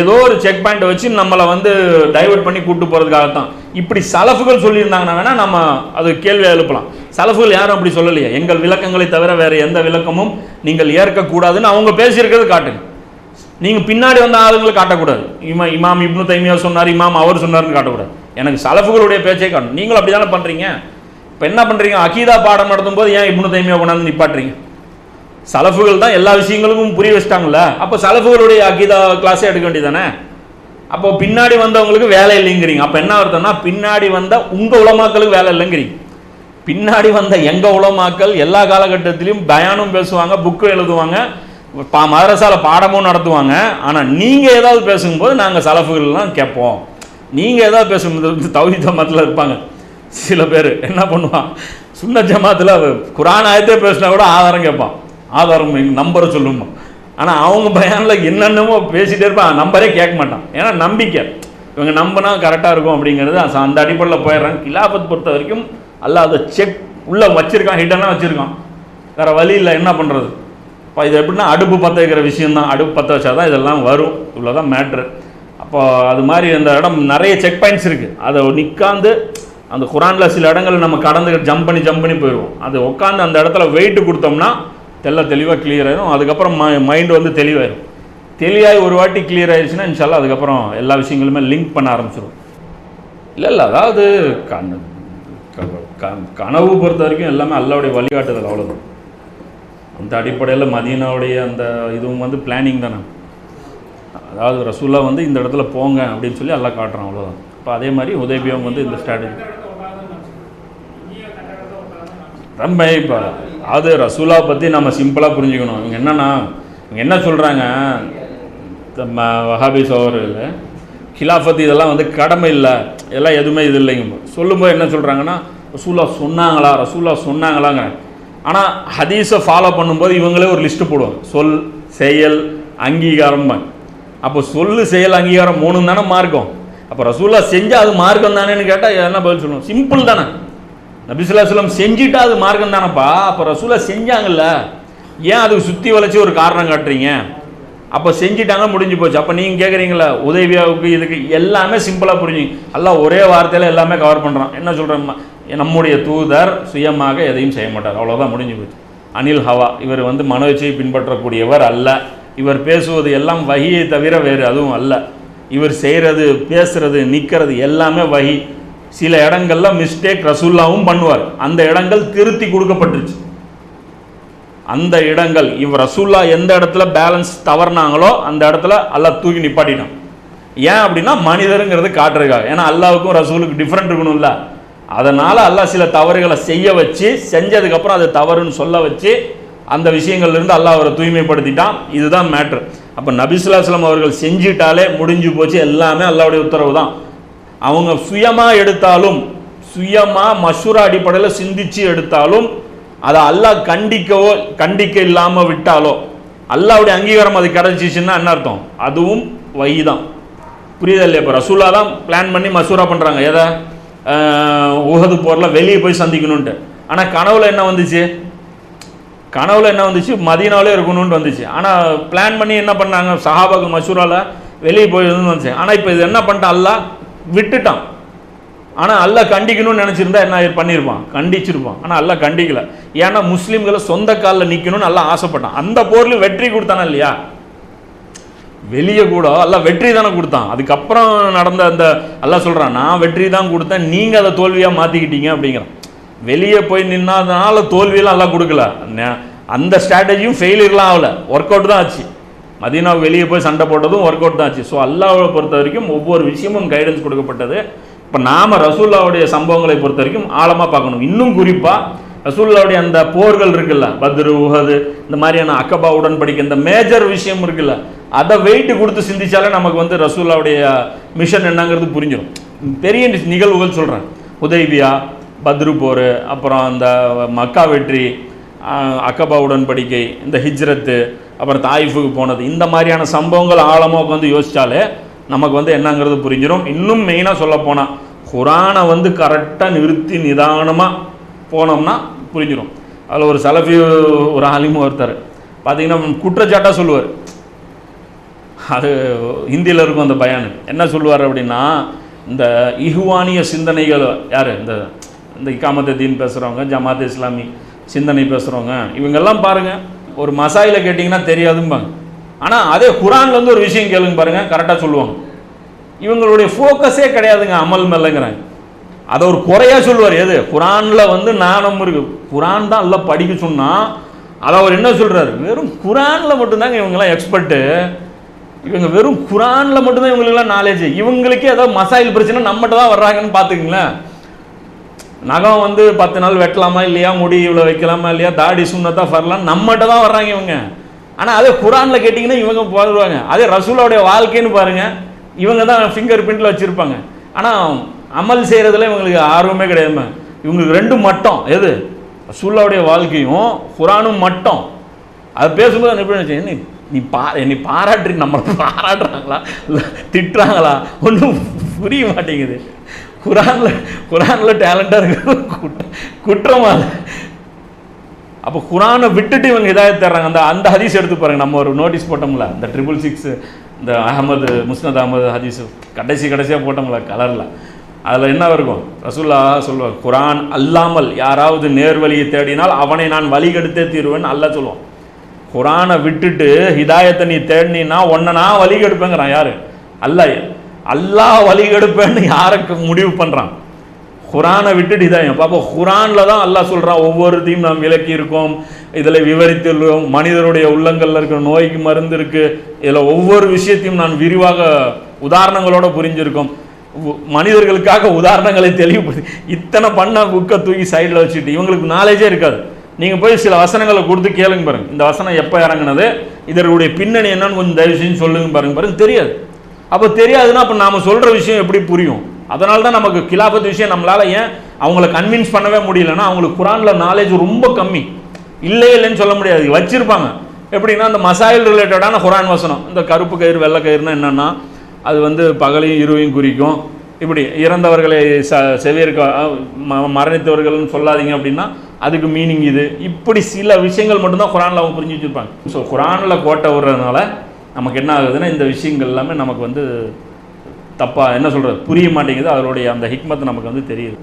ஏதோ ஒரு செக் பாயிண்ட் வச்சு நம்மளை வந்து டைவர்ட் பண்ணி கூட்டு போகிறதுக்காக தான் இப்படி சலஃபுகள் சொல்லியிருந்தாங்கன்னா வேணா நம்ம அது கேள்வியை எழுப்பலாம். சலஃபுகள் யாரும் அப்படி சொல்லலையே. எங்கள் விளக்கங்களை தவிர வேறு எந்த விளக்கமும் நீங்கள் ஏற்கக்கூடாதுன்னு அவங்க பேசியிருக்கிறது காட்டுங்க நீங்கள் பின்னாடி வந்த ஆளுங்களை காட்டக்கூடாது. இமா இமாம் இப்னு தைமியா சொன்னார் இமாம் அவர் சொன்னார்னு காட்டக்கூடாது. எனக்கு சலஃபுகளுடைய பேச்சே காட்டணும் நீங்களும் அப்படி தானே பண்ணுறீங்க இப்போ என்ன பண்ணுறீங்க அகீதா பாடம் நடத்தும் போது ஏன் இப்னு தைமியா கொண்டாந்து நிப்பாட்டுறீங்க? சலஃபுகள் தான் எல்லா விஷயங்களுக்கும் புரிய வச்சிட்டாங்கல்ல? அப்போ சலஃபுகளுடைய அகிதா கிளாஸே எடுக்க வேண்டியதானே அப்போ பின்னாடி வந்தவங்களுக்கு வேலை இல்லைங்கிறீங்க. அப்போ என்ன அர்த்தம்னா பின்னாடி வந்த உங்கள் உலமாக்களுக்கு வேலை இல்லைங்கிறீங்க. பின்னாடி வந்த எங்கள் உலமாக்கள் எல்லா காலகட்டத்திலையும் பயானும் பேசுவாங்க புக்கு எழுதுவாங்க பா மதரசால பாடமும் நடத்துவாங்க. ஆனால் நீங்கள் ஏதாவது பேசும்போது நாங்கள் சலஃபுகள்லாம் கேட்போம். நீங்கள் ஏதாவது பேசும்போது தௌஹி ஜமாத்தில் இருப்பாங்க. சில பேர் என்ன பண்ணுவான்? சுண்ண ஜமாத்தில் குரான் ஆயத்தே பேசினா கூட ஆதாரம் கேட்பான். ஆதாரம் நம்பரை சொல்லுமா? ஆனால் அவங்க பயானில் என்னென்னமோ பேசிகிட்டே இருப்பான். நம்பரே கேட்க மாட்டான். ஏன்னா நம்பிக்கை. இவங்க நம்பினா கரெக்டாக இருக்கும் அப்படிங்கிறது அந்த அடிப்படையில் போயிடுறாங்க கிலாபத் பொறுத்த வரைக்கும் அல்லாத அதை செக் உள்ளே வச்சுருக்கான் ஹிட்டனாக வச்சுருக்கான். வேறு வழி இல்லை என்ன பண்ணுறது இப்போ இது எப்படின்னா அடுப்பு பற்ற வைக்கிற விஷயந்தான் அடுப்பு பற்ற வச்சா தான் இதெல்லாம் வரும். இவ்வளோதான் மேட்ரு அப்போ அது மாதிரி அந்த இடம் நிறைய செக் பாயிண்ட்ஸ் இருக்குது அதை நிற்காந்து அந்த குரானில் சில இடங்கள் நம்ம கடந்து ஜம்ப் பண்ணி ஜம்ப் பண்ணி போயிடுவோம். அது உட்காந்து அந்த இடத்துல வெயிட் கொடுத்தோம்னா தெல்ல தெளிவாக கிளியர் ஆயிரும். அதுக்கப்புறம் மைண்டு வந்து தெளிவாயிரும். தெளிவாகி ஒரு வாட்டி கிளியர் ஆயிடுச்சுன்னா இன்ஷால்லா அதுக்கப்புறம் எல்லா விஷயங்களுமே லிங்க் பண்ண ஆரம்பிச்சிடும் இல்லை இல்லை அதாவது கண் கனவு பொறுத்த வரைக்கும் எல்லாமே அல்லாவுடைய வழிகாட்டுதல் அவ்வளோதான் அந்த அடிப்படையில் மதீனாவுடைய அந்த இதுவும் வந்து பிளானிங் தானே. அதாவது ரசூல்லா வந்து இந்த இடத்துல போங்க அப்படின்னு சொல்லி எல்லாம் காட்டுறான் அவ்வளோதான் இப்போ அதே மாதிரி உதயபியம் வந்து இந்த ஸ்ட்ராட்டஜி ரொம்ப இப்போ அது ரசூலா பற்றி நம்ம சிம்பிளாக புரிஞ்சுக்கணும். இவங்க என்னென்னா இவங்க என்ன சொல்கிறாங்க நம்ம வஹாபிஸ் அவர்கள் ஹிலாஃபத் இதெல்லாம் வந்து கடமை இல்லை. இதெல்லாம் எதுவுமே இது இல்லைங்க. சொல்லும்போது என்ன சொல்கிறாங்கன்னா ரசூலா சொன்னாங்களா ரசூலா சொன்னாங்களாங்க. ஆனால் ஹதீஸை ஃபாலோ பண்ணும்போது இவங்களே ஒரு லிஸ்ட்டு போடுவாங்க. சொல் செயல் அங்கீகாரம். அப்போ சொல்லு செயல் அங்கீகாரம் மூணு தானே மார்க்கம். அப்போ ரசூலா செஞ்சால் அது மார்க்கம் தானேன்னு கேட்டால் என்ன பதில் சொல்லணும் சிம்பிள் தானே. நபிசுல்லாஸ்லம் செஞ்சுட்டா அது மார்க்கம் தானப்பா? அப்போ ரசூலா செஞ்சாங்கல்ல. ஏன் அதுக்கு சுற்றி வளைச்சி ஒரு காரணம் காட்டுறீங்க? அப்போ செஞ்சிட்டாங்க முடிஞ்சு போச்சு. அப்போ நீங்கள் கேட்குறீங்களா உதவியாவுக்கு இதுக்கு எல்லாமே சிம்பிளாக புரிஞ்சுங்க. எல்லாம் ஒரே வார்த்தையில் எல்லாமே கவர் பண்ணுறான் என்ன சொல்கிறோம் நம்முடைய தூதர் சுயமாக எதையும் செய்ய மாட்டார். அவ்வளோதான் முடிஞ்சு போச்சு. அனில் ஹவா இவர் வந்து மனோச்சியை பின்பற்றக்கூடியவர் அல்ல. இவர் பேசுவது எல்லாம் வகியை தவிர வேறு அதுவும் அல்ல. இவர் செய்கிறது பேசுறது நிற்கிறது எல்லாமே வகி சில இடங்கள்ல மிஸ்டேக் ரசூல்லாவும் பண்ணுவார். அந்த இடங்கள் திருத்தி கொடுக்கப்பட்டுருச்சு. அந்த இடங்கள் இவ் ரசூல்லா எந்த இடத்துல பேலன்ஸ் தவறுனாங்களோ அந்த இடத்துல அல்லா தூக்கி நிப்பாட்டினான் ஏன் அப்படின்னா மனிதருங்கிறது காட்டுறதுக்காக. ஏன்னா அல்லாவுக்கும் ரசூலுக்கு டிஃப்ரெண்ட் இருக்கணும்ல. அதனால அல்லாஹ் சில தவறுகளை செய்ய வச்சு செஞ்சதுக்கப்புறம் அது தவறுன்னு சொல்ல வச்சு அந்த விஷயங்கள்லேருந்து அல்லாஹ் அவரை தூய்மைப்படுத்திட்டான். இதுதான் மேட்ரு அப்போ நபிசுல்லாஸ்லாம் அவர்கள் செஞ்சிட்டாலே முடிஞ்சு போச்சு. எல்லாமே அல்லாவுடைய உத்தரவு தான் அவங்க சுயமாக எடுத்தாலும் சுயமாக மஷூரா அடிப்படையில் சிந்திச்சு எடுத்தாலும் அதை அல்லாஹ் கண்டிக்கவோ கண்டிக்க இல்லாமல் விட்டாலோ அல்லாவுடைய அங்கீகாரம் அது கிடச்சிச்சுன்னா என்ன அர்த்தம்? அதுவும் வை தான் புரியுதா இல்லையா? இப்போ ரசூலா தான் பிளான் பண்ணி மசூரா பண்ணுறாங்க எதை? உகது போரில் வெளியே போய் சந்திக்கணுன்ட்டு ஆனால் கனவுல என்ன வந்துச்சு? கனவுல என்ன வந்துச்சு? மதியனாலே இருக்கணும்னு வந்துச்சு. ஆனால் பிளான் பண்ணி என்ன பண்ணாங்க? சஹாபாக்கு மசூராவில் வெளியே போய் வந்துச்சு. ஆனால் இப்போ இது என்ன பண்ணிட்டா அல்லாஹ் விட்டுட்டான். ஆனால் அல்ல கண்டிக்கணும்னு நினச்சிருந்தா என்ன பண்ணியிருப்பான் கண்டிச்சிருப்பான் ஆனால் அல்ல கண்டிக்கல. ஏன்னா முஸ்லீம்களை சொந்த காலில் நிற்கணும்னு நல்லா ஆசைப்பட்டான். அந்த போர்ல வெற்றி கொடுத்தானா இல்லையா? வெளியே கூட எல்லாம் வெற்றி தானே கொடுத்தான். அதுக்கப்புறம் நடந்த அந்த எல்லாம் சொல்கிறான் நான் வெற்றி தான் கொடுத்தேன். நீங்கள் அதை தோல்வியாக மாற்றிக்கிட்டீங்க அப்படிங்கிறான். வெளியே போய் நின்னாதனால தோல்வியெல்லாம் எல்லாம் கொடுக்கல. ந- அந்த ஸ்ட்ராட்டஜியும் ஃபெயிலியர்லாம் ஆகல. ஒர்க் அவுட் தான் ஆச்சு. மதீனாவுக்கு வெளியே போய் சண்டை போட்டதும் ஒர்க் அவுட் தான் ஆச்சு. ஸோ அல்லாவை பொறுத்த வரைக்கும் ஒவ்வொரு விஷயமும் கைடன்ஸ் கொடுக்கப்பட்டது. இப்போ நாம் ரசூல்லாவுடைய சம்பவங்களை பொறுத்த வரைக்கும் ஆழமாக பார்க்கணும். இன்னும் குறிப்பாக ரசூல்லாவுடைய அந்த போர்கள் இருக்குல்ல பத்ரு உஹது இந்த மாதிரியான அக்கபா உடன்படிக்கை இந்த மேஜர் விஷயம் இருக்குல்ல அதை வெயிட்டு கொடுத்து சிந்திச்சாலே நமக்கு வந்து ரசூல்லாவுடைய மிஷன் என்னங்கிறது புரிஞ்சிடும் பெரிய நிகழ்வுகள் சொல்கிறேன் உதய்பியா பத்ரு போர் அப்புறம் அந்த மக்கா வெற்றி அக்கபா உடன்படிக்கை இந்த ஹிஜ்ரத்து அப்புறம் தாயிஃபுக்கு போனது. இந்த மாதிரியான சம்பவங்கள் ஆழமாக உட்காந்து யோசித்தாலே நமக்கு வந்து என்னங்கிறது புரிஞ்சிடும் இன்னும் மெயினாக சொல்ல போனால் குரானை வந்து கரெக்டாக நிறுத்தி நிதானமாக போனோம்னா புரிஞ்சிடும் அதில் ஒரு சலஃபி ஒரு ஆலிமும் ஒருத்தர் பார்த்தீங்கன்னா குற்றச்சாட்டாக சொல்லுவார். அது ஹிந்தியில் இருக்கும் அந்த பயானு. என்ன சொல்லுவார் அப்படின்னா இந்த இஹுவானிய சிந்தனைகள் யார்? இந்த இந்த இக்காமத்த தீன் பேசுகிறவங்க ஜமாத் இஸ்லாமி சிந்தனை பேசுகிறவங்க இவங்கெல்லாம் பாருங்கள் ஒரு மசாயில கேட்டிங்கன்னா தெரியாதும்பாங்க. ஆனால் அதே குரான்லேருந்து ஒரு விஷயம் கேளுங்க பாருங்கள் கரெக்டாக சொல்லுவாங்க. இவங்களுடைய ஃபோக்கஸே கிடையாதுங்க அமல் மேலங்கிறாங்க அதை ஒரு குறையாக சொல்லுவார். எது? குரானில் வந்து நாணம் இருக்கு. குரான் தான் எல்லாம் படிக்க சொன்னால் அதை அவர் என்ன சொல்கிறாரு வெறும் குரானில் மட்டும்தாங்க இவங்கெல்லாம் எக்ஸ்பர்ட்டு இவங்க வெறும் குரானில் மட்டும்தான் இவங்களுக்குலாம் நாலேஜ் இவங்களுக்கே ஏதாவது மசாயில் பிரச்சனை நம்மகிட்ட தான் வர்றாங்கன்னு பார்த்துக்குங்களேன். நகம் வந்து பத்து நாள் வெட்டலாமா இல்லையா? முடி இவ்வளோ வைக்கலாமா இல்லையா? தாடி சுண்ணத்தா ஃபர்லாம் நம்மகிட்ட தான் வர்றாங்க இவங்க. ஆனால் அதே குரானில் கேட்டிங்கன்னா இவங்க வருவாங்க. அதே ரசூலோடைய வாழ்க்கைன்னு பாருங்கள் இவங்க தான் ஃபிங்கர் பிரிண்டில் வச்சுருப்பாங்க. ஆனால் அமல் செய்கிறதுல இவங்களுக்கு ஆர்வமே கிடையாது இவங்களுக்கு ரெண்டு மட்டம். எது? ரசூல்லாவுடைய வாழ்க்கையும் குரானும் மட்டம். அது பேசும்போது நான் எப்படி நினைச்சேன், நீ பா என்னை பாராட்டு நம்மளை பாராட்டுறாங்களா? இல்லை திட்டுறாங்களா? ஒன்றும் புரிய மாட்டேங்குது. குரானில் குரானில் டேலண்டாக இருக்கு குட் குற்றமா அப்போ குரானை விட்டுட்டு இவங்க இதாக தர்றாங்க அந்த அந்த ஹதீஸ் எடுத்து பாருங்க. நம்ம ஒரு நோட்டீஸ் போட்டோம்ல. இந்த ட்ரிபிள் சிக்ஸ் இந்த அகமது முஸ்னத் அகமது ஹதீஸ் கடைசி கடைசியாக போட்டோம்ல கலரில் அதில் என்ன இருக்கும்? ரசூல்லா சொல்லுவார் குரான் அல்லாமல் யாராவது நேர்வழியை தேடினால் அவனை நான் வழிகெடுத்தே தீருவேன் அல்ல சொல்லுவான். குரானை விட்டுட்டு ஹிதாயத்தை நீ தேடினா உன்னை நான் வழிகெடுப்பேங்கிறான் யாரு? அல்லாஹ் வழி எடுப்பேன்னு யாருக்கு முடிவு பண்ணுறான் குரானை விட்டுட்டு ஹிதாயம் பாப்பா குரானில் தான் அல்லாஹ் சொல்கிறான் ஒவ்வொருத்தையும் நாம் விளக்கியிருக்கோம் இதில் விவரித்துள்ளோம் மனிதருடைய உள்ளங்களில் இருக்கிற நோய்க்கு மருந்து இருக்குது இதில் ஒவ்வொரு விஷயத்தையும் நான் விரிவாக உதாரணங்களோடு புரிஞ்சிருக்கோம். மனிதர்களுக்காக உதாரணங்களை தெளிவுபடுத்தி இத்தனை பண்ண புக்கை தூக்கி சைடில் வச்சுட்டு இவங்களுக்கு நாலேஜே இருக்காது. நீங்கள் போய் சில வசனங்களை கொடுத்து கேளுங்க பாருங்கள் இந்த வசனம் எப்போ இறங்குனது இதனுடைய பின்னணி என்னன்னு கொஞ்சம் தயவு செஞ்சு சொல்லுங்க பாருங்க. பாருங்க தெரியாது. அப்போ தெரியாதுன்னா அப்போ நாம் சொல்கிற விஷயம் எப்படி புரியும்? அதனால தான் நமக்கு கிலாபத் விஷயம் நம்மளால் ஏன் அவங்கள கன்வின்ஸ் பண்ணவே முடியலன்னா அவங்களுக்கு குரானில் நாலேஜ் ரொம்ப கம்மி. இல்லை இல்லைன்னு சொல்ல முடியாது. வச்சுருப்பாங்க. எப்படின்னா அந்த மசாயில் ரிலேட்டடான குரான் வசனம். இந்த கருப்பு கயிறு வெள்ளை கயிறுனா என்னென்னா அது வந்து பகலையும் இருவையும் குறிக்கும். இப்படி இறந்தவர்களை ச செவியிருக்க ம- மரணித்தவர்கள்னு சொல்லாதீங்க அப்படின்னா அதுக்கு மீனிங் இது. இப்படி சில விஷயங்கள் மட்டும்தான் குரானில் அவங்க புரிஞ்சு வச்சுருப்பாங்க. ஸோ குரானில் கோட்டை விடுறதுனால நமக்கு என்ன ஆகுதுன்னா இந்த விஷயங்கள் எல்லாமே நமக்கு வந்து தப்பாக என்ன சொல்கிறது புரிய மாட்டேங்குது. அதனுடைய அந்த ஹிக்மத் நமக்கு வந்து தெரியுது.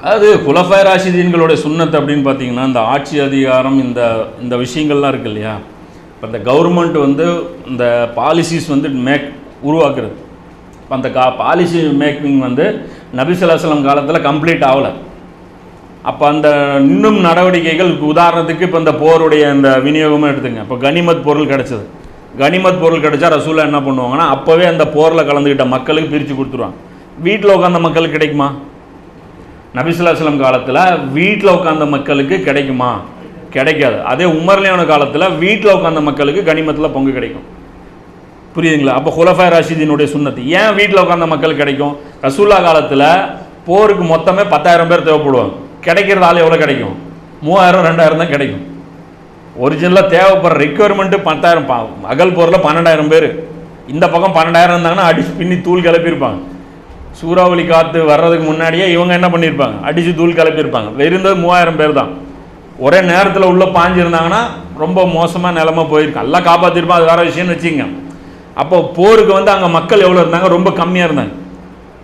அதாவது குலஃபாய் ராஷிதீன்களுடைய சுண்ணத்து அப்படின்னு பார்த்தீங்கன்னா இந்த ஆட்சி அதிகாரம் இந்த இந்த விஷயங்கள்லாம் இருக்கு இல்லையா? இப்போ இந்த கவர்மெண்ட் வந்து இந்த பாலிசிஸ் வந்து மேக் உருவாக்குறது. இப்போ அந்த கா பாலிசி மேக்கிங் வந்து நபிசல்லாஸ்லம் காலத்தில் கம்ப்ளீட் ஆகலை. அப்போ அந்த இன்னும் நடவடிக்கைகள் உதாரணத்துக்கு இப்போ இந்த போருடைய இந்த விநியோகமும் எடுத்துங்க. இப்போ கனிமத் பொருள் கிடச்சிது. கனிமத் பொருள் கிடைச்சா ரசூலா என்ன பண்ணுவாங்கன்னா அப்போவே அந்த போரில் கலந்துக்கிட்ட மக்களுக்கு பிரித்து கொடுத்துருவாங்க. வீட்டில் உட்காந்த மக்களுக்கு கிடைக்குமா? நபிசுல்லாஸ்லம் காலத்தில் வீட்டில் உட்காந்த மக்களுக்கு கிடைக்குமா? கிடைக்காது. அதே உமர்லேயான காலத்தில் வீட்டில் உட்காந்த மக்களுக்கு கனிமத்தில் பங்கு கிடைக்கும். புரியுதுங்களா? அப்போ ஹுலஃபாய் ராஷிதினுடைய சுண்ணத்து. ஏன் வீட்டில் உட்காந்த மக்கள் கிடைக்கும்? ரசூல்லா காலத்தில் போருக்கு மொத்தமே பத்தாயிரம் பேர் தேவைப்படுவாங்க. கிடைக்கிறது ஆள் எவ்வளோ கிடைக்கும்? மூவாயிரம் ரெண்டாயிரம் தான் கிடைக்கும். ஒரிஜினலாக தேவைப்படுற ரெக்யர்மெண்ட்டு பத்தாயிரம் பா அகல்பூரில் பன்னெண்டாயிரம் பேர். இந்த பக்கம் பன்னெண்டாயிரம் இருந்தாங்கன்னா அடிச்சு பின்னி தூள் கிளப்பியிருப்பாங்க. சூறாவளி காற்று வர்றதுக்கு முன்னாடியே இவங்க என்ன பண்ணியிருப்பாங்க? அடித்து தூள் கிளப்பியிருப்பாங்க. வெறுந்தது மூவாயிரம் பேர் தான். ஒரே நேரத்தில் உள்ளே பாஞ்சிருந்தாங்கன்னா ரொம்ப மோசமாக நிலமை போயிருக்கு எல்லாம் காப்பாற்றிருப்பான் அது வேறு விஷயம்னு வச்சுங்க அப்போ போருக்கு வந்து அங்கே மக்கள் எவ்வளோ இருந்தாங்க? ரொம்ப கம்மியாக இருந்தாங்க.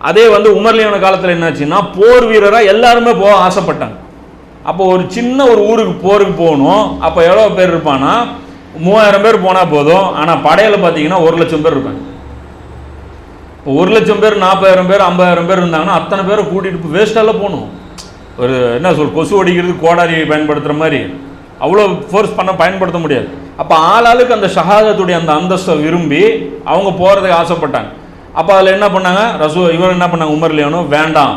அதே வந்து உமர்லியான காலத்தில் என்னாச்சுன்னா போர் வீரராக எல்லாருமே போக ஆசைப்பட்டாங்க. அப்போ ஒரு சின்ன ஒரு ஊருக்கு போருக்கு போகணும். அப்போ எவ்வளோ பேர் இருப்பான்னா? மூவாயிரம் பேர் போனால் போதும். ஆனால் படையில் பார்த்தீங்கன்னா ஒரு லட்சம் பேர் இருப்பாங்க. இப்போ ஒரு லட்சம் பேர் நாற்பதாயிரம் பேர் ஐம்பதாயிரம் பேர் இருந்தாங்கன்னா அத்தனை பேரை கூட்டிகிட்டு வேஸ்ட்டால போகணும். ஒரு என்ன சொல் கொசு அடிக்கிறது கோடாரி பயன்படுத்துகிற மாதிரி. அவ்வளோ ஃபோர்ஸ் பண்ண பயன்படுத்த முடியாது. அப்போ ஆளாளுக்கு அந்த ஷஹாதத்துடைய அந்த அந்தஸ்தை விரும்பி அவங்க போகிறதுக்கு ஆசைப்பட்டாங்க. அப்போ அதில் என்ன பண்ணாங்க? ரசூ இவர் என்ன பண்ணாங்க? உமர் வேண்டாம்.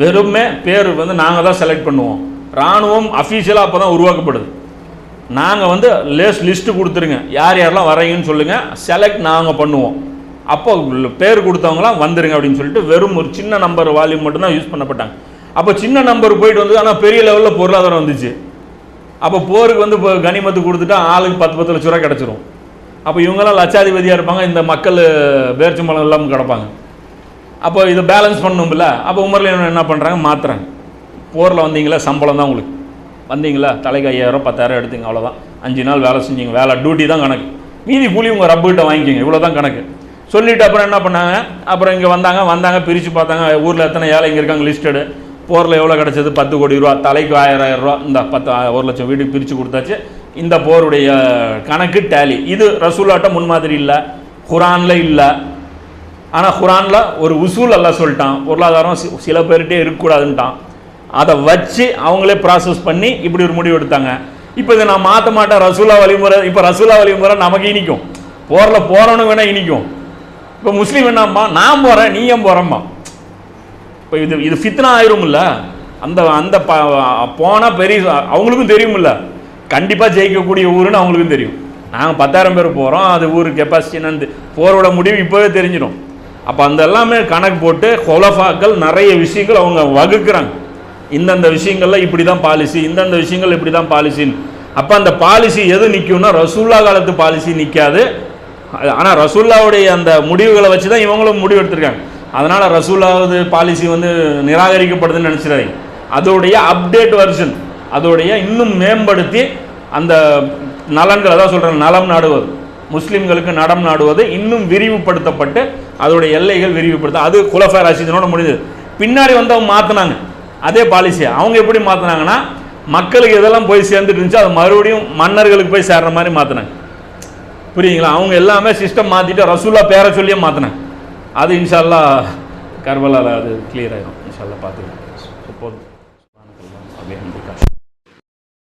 வெறுமே பேர் வந்து நாங்கள் தான் செலக்ட் பண்ணுவோம். இராணுவம் அஃபீஷியலாக அப்போ தான் உருவாக்கப்படுது. நாங்கள் வந்து லேஸ் லிஸ்ட்டு கொடுத்துருங்க. யார் யாரெல்லாம் வரீங்கன்னு சொல்லுங்கள் செலக்ட் நாங்கள் பண்ணுவோம். அப்போ பேர் கொடுத்தவங்களாம் வந்துருங்க அப்படின்னு சொல்லிட்டு வெறும் ஒரு சின்ன நம்பர் வால்யூம் மட்டும்தான் யூஸ் பண்ணப்பட்டாங்க. அப்போ சின்ன நம்பர் போயிட்டு வந்து ஆனால் பெரிய லெவலில் பொருளாதாரம் வந்துச்சு. அப்போ போருக்கு வந்து இப்போ கனிமத்து கொடுத்துட்டா ஆளுக்கு பத்து பத்து லட்ச ரூபா கிடச்சிரும். அப்போ இவங்கெல்லாம் லட்சாதிபதியாக இருப்பாங்க இந்த மக்கள் பேர்ச்சம்பளம் இல்லாமல் கிடப்பாங்க. அப்போ இதை பேலன்ஸ் பண்ணணும்ல. அப்போ உமரில் என்ன பண்ணுறாங்க மாற்றுறாங்க போரில் வந்தீங்களா? சம்பளம் தான் உங்களுக்கு. வந்தீங்களா? தலைக்கு ஐயாயிரம் பத்தாயிரம் எடுத்தீங்க அவ்வளோதான் அஞ்சு நாள் வேலை செஞ்சீங்க வேலை டியூட்டி தான் கணக்கு. மீதி கூலி உங்கள் ரப்புகிட்ட வாங்கிக்கிங்க இவ்வளோ தான் கணக்கு. சொல்லிவிட்டு அப்புறம் என்ன பண்ணாங்க? அப்புறம் இங்கே வந்தாங்க வந்தாங்க பிரித்து பார்த்தாங்க. ஊரில் எத்தனை ஏழை இங்கே இருக்காங்க லிஸ்டடு போரில் எவ்வளோ கிடச்சது? பத்து கோடி ரூபா. தலைக்கு ஆயிரம் ஆயிரம் ரூபா. இந்த பத்து ஆ- ஒரு லட்சம் வீட்டுக்கு பிரித்து கொடுத்தாச்சு. இந்த போருடைய கணக்கு டேலி இது ரசூலாட்ட முன்மாதிரி இல்லை குரானில் இல்லை. ஆனால் குரானில் ஒரு உசூல் எல்லாம் சொல்லிட்டான். பொருளாதாரம் சி- சில பேர்கிட்டே இருக்கக்கூடாதுன்ட்டான். அதை வச்சு அவங்களே ப்ராசஸ் பண்ணி இப்படி ஒரு முடிவு எடுத்தாங்க. இப்போ இதை நான் மாற்ற மாட்டேன். ரசூலா வழிமுறை இப்போ ரசூலா வழிமுறை நமக்கு இனிக்கும். போரில் போகிறவனு வேணால் இனிக்கும். இப்போ முஸ்லீம் என்னம்மா? நான் போகிறேன் நீ ஏன் போகிறம்மா இப்போ இது இது ஃபித்னா ஆயிரும்ல. அந்த அந்த ப போனால் பெரிய அவங்களுக்கும் தெரியுமில்ல கண்டிப்பாக ஜெயிக்கக்கூடிய ஊருன்னு அவங்களுக்கும் தெரியும். நாங்கள் பத்தாயிரம் பேர் போகிறோம் அது ஊர் கெப்பாசிட்டி என்னன்னு போரோட முடிவு இப்போவே தெரிஞ்சிடும். அப்போ அந்த எல்லாமே கணக்கு போட்டு கொலஃபாக்கள் நிறைய விஷயங்கள் அவங்க வகுக்கிறாங்க. இந்தந்த விஷயங்கள்ல இப்படி தான் பாலிசி இந்தந்த விஷயங்கள் இப்படி தான் பாலிசின்னு அப்போ அந்த பாலிசி எது நிற்கும்னா ரசூல்லா காலத்து பாலிசி நிற்காது ஆனால் ரசூல்லாவுடைய அந்த முடிவுகளை வச்சு தான் இவங்களும் முடிவு எடுத்திருக்காங்க. அதனால் ரசூல்லாவது பாலிசி வந்து நிராகரிக்கப்படுதுன்னு நினச்சிடாதீங்க. அதோடைய அப்டேட் வெர்ஷன் அதோடைய இன்னும் மேம்படுத்தி அந்த நலன்கள் தான் சொல்கிறேன் நலம் நாடுவது. முஸ்லீம்களுக்கு நடம் நாடுவது இன்னும் விரிவுபடுத்தப்பட்டு அதோடைய எல்லைகள் விரிவுபடுத்த அது குலஃபா ராசிதனோட முடிஞ்சது. பின்னாடி வந்து அவங்க மாற்றினாங்க அதே பாலிசியை. அவங்க எப்படி மாற்றினாங்கன்னா மக்களுக்கு இதெல்லாம் போய் சேர்ந்துட்டு இருந்துச்சு அது மறுபடியும் மன்னர்களுக்கு போய் சேர்ற மாதிரி மாற்றினாங்க புரியுங்களா அவங்க எல்லாமே சிஸ்டம் மாற்றிட்டு ரசூல்லா பேரை சொல்லியே மாற்றினாங்க அது இன்ஷால்லா கர்பலால அது கிளியர் ஆயிடும் இன்ஷால்லா பார்த்துக்கலாம்.